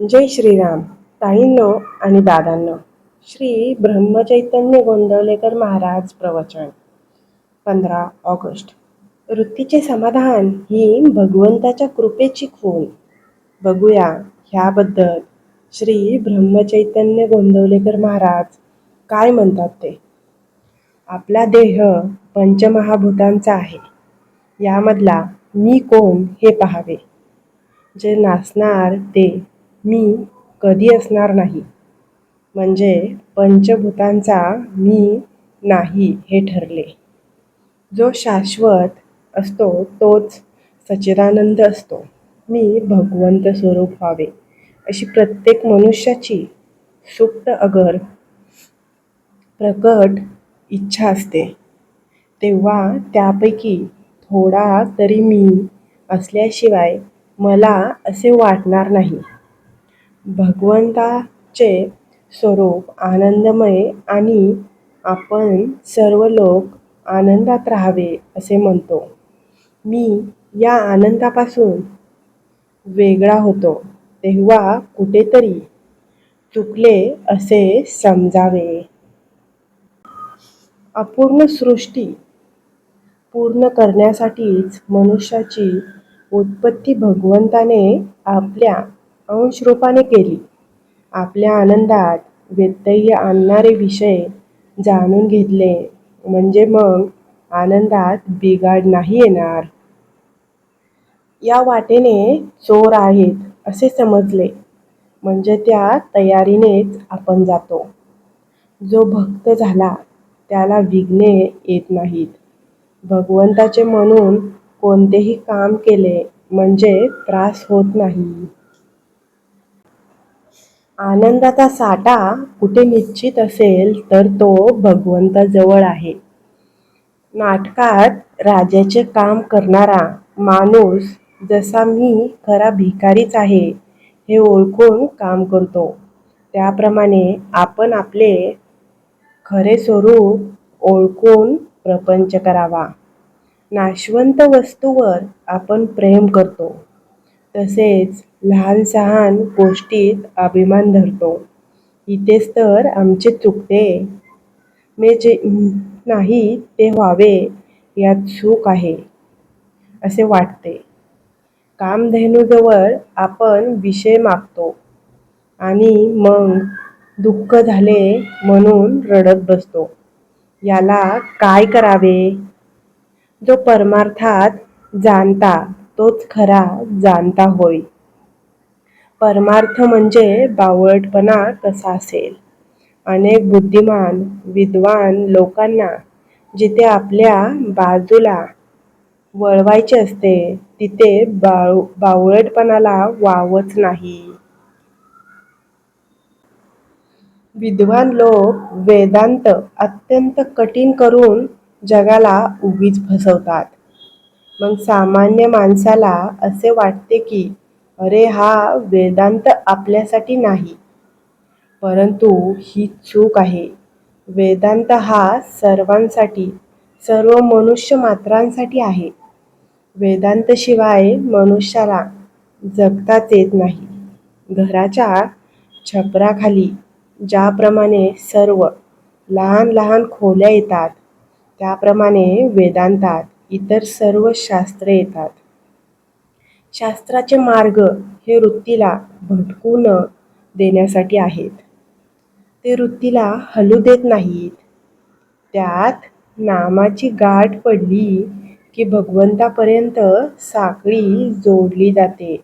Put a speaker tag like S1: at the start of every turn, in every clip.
S1: जय श्रीराम. ताईंनो आणि दादांनो श्री ब्रह्मचैतन्य गोंदवलेकर महाराज प्रवचन पंधरा ऑगस्ट. वृत्तीचे समाधान ही भगवंताच्या कृपेची खून बघूया ह्याबद्दल श्री ब्रह्मचैतन्य गोंदवलेकर महाराज काय म्हणतात ते? आपला देह पंचमहाभूतांचा आहे. यामधला मी कोण हे पहावे. जे नाचणार ते मी कधी असणार नाही. म्हणजे पंचभूतांचा मी नाही हे ठरले. जो शाश्वत असतो तोच सच्चिदानंद असतो. मी भगवंत स्वरूप व्हावे. अशी प्रत्येक मनुष्याची सुप्त अगर प्रकट इच्छा असते. तेव्हा त्यापैकी थोडा तरी मी असल्याशिवाय मला असे वाटणार नाही. भगवंताचे स्वरूप आनंदमय आणि आपण सर्व लोक आनंदात राहावे असे म्हणतो. मी या आनंदापासून वेगळा होतो तेव्हा कुठेतरी चुकले असे समजावे. अपूर्ण सृष्टी पूर्ण करण्यासाठीच मनुष्याची उत्पत्ती भगवंताने आपल्या अंशरूपाने केली. आपल्या आनंदात व्यत्यय आणणारे विषय जाणून घेतले म्हणजे मग आनंदात बिघाड नाही येणार. या वाटेने चोर आहेत असे समजले. म्हणजे त्या तयारीनेच आपण जातो. जो भक्त झाला त्याला विघ्ने येत नाहीत. भगवंताचे म्हणून कोणतेही काम केले म्हणजे त्रास होत नाही. आनंदाचा साठा कुठे निश्चित असेल तर तो भगवंताजवळ आहे. नाटकात राजाचे काम करणारा माणूस जसा मी खरा भिकारीच आहे हे ओळखून काम करतो. त्याप्रमाणे आपण आपले खरे स्वरूप ओळखून प्रपंच करावा. नाशवंत वस्तूवर आपण प्रेम करतो. तसेच लहान सहान गोष्टीत अभिमान धरतो. इथेच तर आमचे चुकते. मे जे नाही ते व्हावे यात सुख आहे असे वाटते. कामधेनूजवळ आपण विषय मागतो आणि मग दुःख झाले म्हणून रडत बसतो. याला काय करावे? जो परमार्थात जाणता तोच खरा जाणता होय. परमार्थ म्हणजे बावळटपणा कसा असेल. अनेक बुद्धिमान विद्वान लोकांना जिथे आपल्या बाजूला वळवायचे असते तिथे बाळ बावळटपणाला वावच नाही. विद्वान लोक वेदांत अत्यंत कठीण करून जगाला उगीच फसवतात. मग सामान्य माणसाला असे वाटते की अरे हा वेदांत आपल्यासाठी नाही. परंतु ही चूक आहे. वेदांत हा सर्वांसाठी सर्व मनुष्य मात्रांसाठी आहे. वेदांतशिवाय मनुष्याला जगताच येत नाही. घराच्या छपराखाली ज्याप्रमाणे सर्व लहान लहान खोल्या येतात त्याप्रमाणे वेदांतात इतर सर्व शास्त्रे येतात. शास्त्राचे मार्ग हे वृत्तीला भटकू न देण्यासाठी आहेत. ते वृत्तीला हलू देत नाहीत. त्यात नामाची गाठ पडली की भगवंतापर्यंत साखळी जोडली जाते.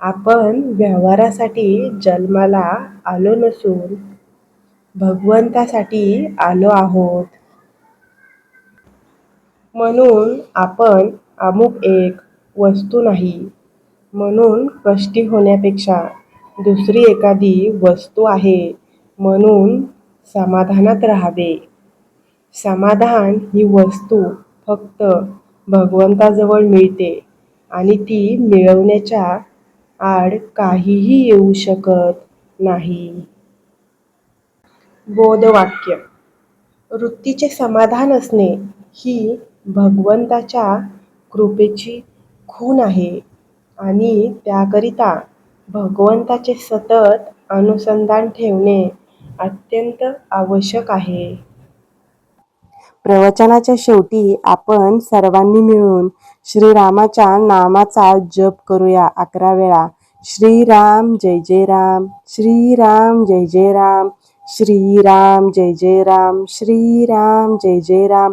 S1: आपण व्यवहारासाठी जन्माला आलो नसून भगवंतासाठी आलो आहोत. म्हणून आपण अमुक एक वस्तू नाही. म्हणून कष्टी होण्यापेक्षा दुसरी एखादी वस्तू आहे म्हणून समाधानात राहावे. समाधान ही वस्तू फक्त भगवंताजवळ मिळते आणि ती मिळवण्याच्या आड काहीही येऊ शकत नाही. बोधवाक्य. वृत्तीचे समाधान असणे ही भगवंताच्या कृपेची खूण आहे. आणि त्याकरिता भगवंताचे सतत अनुसंधान ठेवणे अत्यंत आवश्यक आहे.
S2: प्रवचनाच्या शेवटी आपण सर्वांनी मिळून श्रीरामाच्या नामाचा जप करूया अकरा वेळा. श्रीराम जय जय राम. श्रीराम जय जय राम. श्रीराम जय जय राम. श्रीराम जय जय राम.